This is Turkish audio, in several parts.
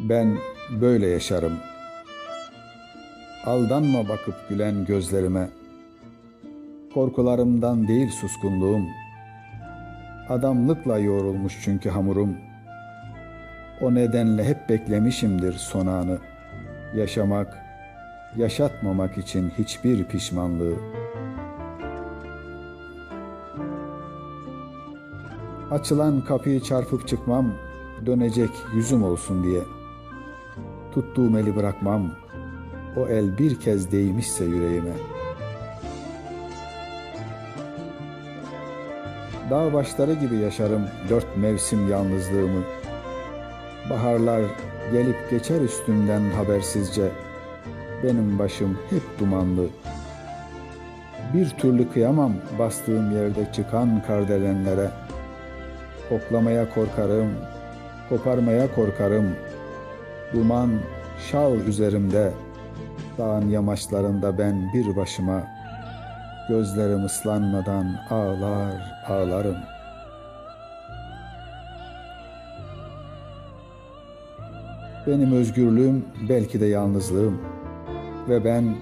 Ben böyle yaşarım. Aldanma bakıp gülen gözlerime. Korkularımdan değil suskunluğum. Adamlıkla yoğrulmuş çünkü hamurum. O nedenle hep beklemişimdir son anı. Yaşamak, yaşatmamak için hiçbir pişmanlığı. Açılan kapıyı çarpıp çıkmam, dönecek yüzüm olsun diye. Tuttuğum eli bırakmam, o el bir kez değmişse yüreğime. Dağ başları gibi yaşarım dört mevsim yalnızlığımı. Baharlar gelip geçer üstümden habersizce. Benim başım hep dumanlı. Bir türlü kıyamam bastığım yerde çıkan kardelenlere. Koklamaya korkarım, koparmaya korkarım. Duman şal üzerimde, dağın yamaçlarında ben bir başıma. Gözlerim ıslanmadan ağlar ağlarım. Benim özgürlüğüm belki de yalnızlığım ve ben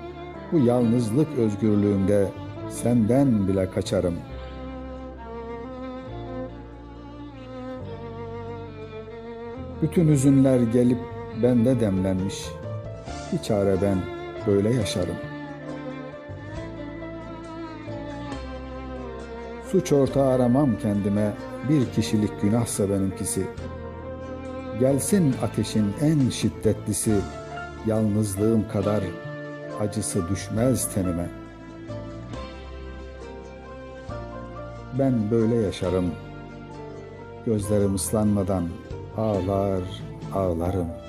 bu yalnızlık özgürlüğümde senden bile kaçarım. Bütün hüzünler gelip bende demlenmiş. Bir çare ben böyle yaşarım. Suç ortağı aramam kendime, bir kişilik günahsa benimkisi. Gelsin ateşin en şiddetlisi, yalnızlığım kadar acısı düşmez tenime. Ben böyle yaşarım. Gözlerim ıslanmadan ağlar ağlarım.''